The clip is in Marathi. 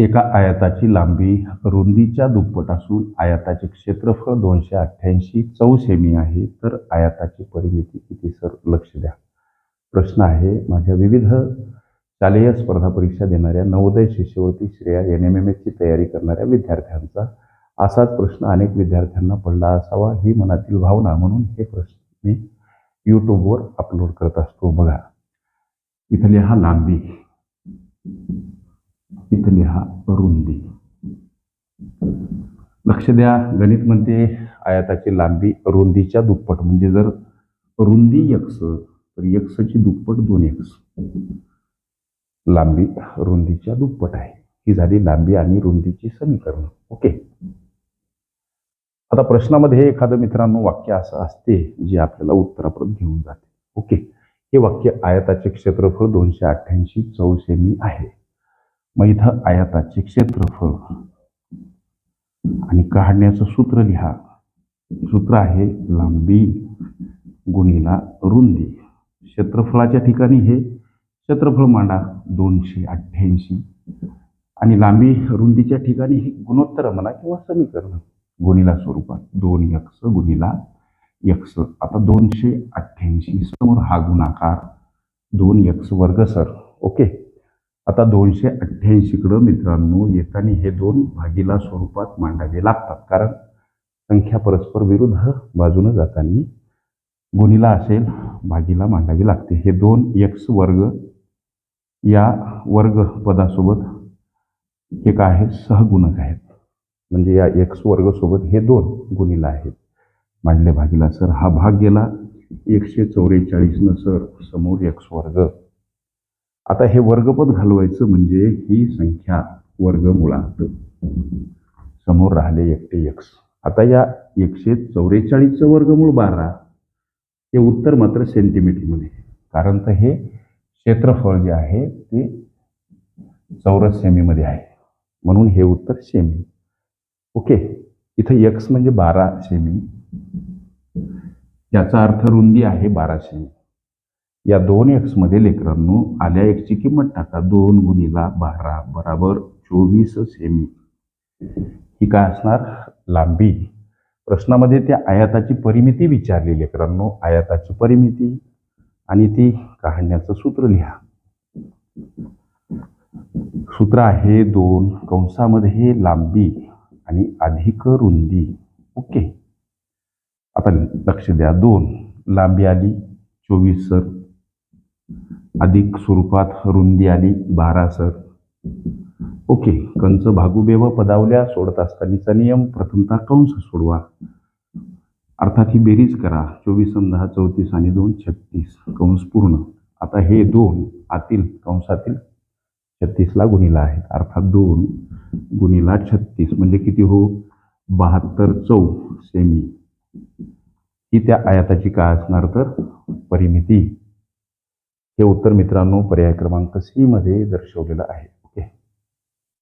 एका आयताची लांबी रुंदीच्या दुप्पट असून आयताचे क्षेत्रफळ दोनशे अठ्ठ्याऐंशी चौ सेमी आहे. तर आयताची परिमिती किती सर? लक्ष द्या. प्रश्न आहे माझ्या विविध शालेय स्पर्धा परीक्षा देणाऱ्या नवोदय शिष्यवृत्ती श्रेया एन एम एम एसची तयारी करणाऱ्या विद्यार्थ्यांचा असाच प्रश्न अनेक विद्यार्थ्यांना पडला असावा ही मनातील भावना म्हणून हे प्रश्न मी यूट्यूबवर अपलोड करत असतो. बघा इथली हा लांबी. इथं लिहा रुंदी. लक्ष द्या गणित म्हणते आयाताची लांबी रुंदीच्या दुप्पट. म्हणजे जर रुंदी यक्स तर यक्सची दुप्पट दोन यक्स लांबी रुंदीच्या दुप्पट आहे. ही झाली लांबी आणि रुंदीची समीकरण. ओके? आता प्रश्नामध्ये एखादं मित्रांनो वाक्य असं असते जे आपल्याला उत्तरापर्यंत घेऊन जाते. ओके? हे वाक्य आयताचे क्षेत्रफळ दोनशे अठ्ठ्याऐंशी चौसेमी आहे. मग इथं आयताचे क्षेत्रफळ. आणि काढण्याचं सूत्र लिहा. सूत्र आहे लांबी गुणीला रुंदी. क्षेत्रफळाच्या ठिकाणी हे क्षेत्रफळ मांडा दोनशे अठ्ठ्याऐंशी. आणि लांबी रुंदीच्या ठिकाणी हे गुणोत्तर म्हणा किंवा समीकरण गुणीला स्वरूपात दोन यक्स गुणीला यक्स आता दोनशे अठ्ठ्याऐंशी समोर हा गुणाकार दोन यक्स वर्ग सर. ओके? आता दोनशे अठ्ठ्याऐंशीकडं मित्रांनो येताना हे दोन भागीला स्वरूपात मांडावे लागतात. कारण संख्या परस्पर विरुद्ध बाजूनं जाताना गुणीला असेल भागीला मांडावी लागते. हे दोन एक्स वर्ग या वर्ग पदासोबत हे काय आहे सहगुणक आहेत. म्हणजे या एक्स वर्गसोबत हे दोन गुणीला आहेत. मांडले भागीला सर. हा भाग गेला एकशे चौवेचाळीसनं सर समोर एक्स वर्ग. आता हे वर्गपद घालवायचं म्हणजे ही संख्या वर्गमुळात समोर राहिले एकटे एक्स आता या एकशे चौवेचाळीसचं वर्गमूळ बारा. हे उत्तर मात्र सेंटीमीटरमध्ये कारण तर हे क्षेत्रफळ जे आहे ते चौरस सेमीमध्ये आहे. म्हणून हे उत्तर सेमी ओके इथं एक्स म्हणजे बारा सेमी याचा अर्थ रुंदी आहे बारा सेमी या दोन एक्समध्ये लेकरांनो आल्या एक्सची किंमत टाका. दोन गुणिला बारा बराबर चोवीस सेमी. ही काय असणार? लांबी. प्रश्नामध्ये त्या आयाताची परिमिती विचारली लेकरांनो. आयाताची परिमिती आणि ती काढण्याचं सूत्र लिहा. सूत्र आहे दोन. कंसामध्ये लांबी आणि अधिक रुंदी. ओके. आता लक्ष द्या. दोन. लांबी आली. चोवीस. सर अधिक स्वरूपात रुंदी आली बारा सर. ओके कंस भागुबेव पदावल्या सोडत असतानाचा नियम प्रथमतः कंस सोडवा. अर्थात ही बेरीज करा. चोवीस दहा चौतीस आणि दोन छत्तीस. कंस पूर्ण. आता हे दोन आतील कंसातील छत्तीसला गुणिला आहेत. अर्थात दोन गुणिला छत्तीस. म्हणजे किती हो? बहात्तर चौ सेमी. ही त्या आयाताची काय असणार तर? परिमिती. हे उत्तर मित्रांनो पर्याय क्रमांक सी मध्ये दर्शवलेलं आहे.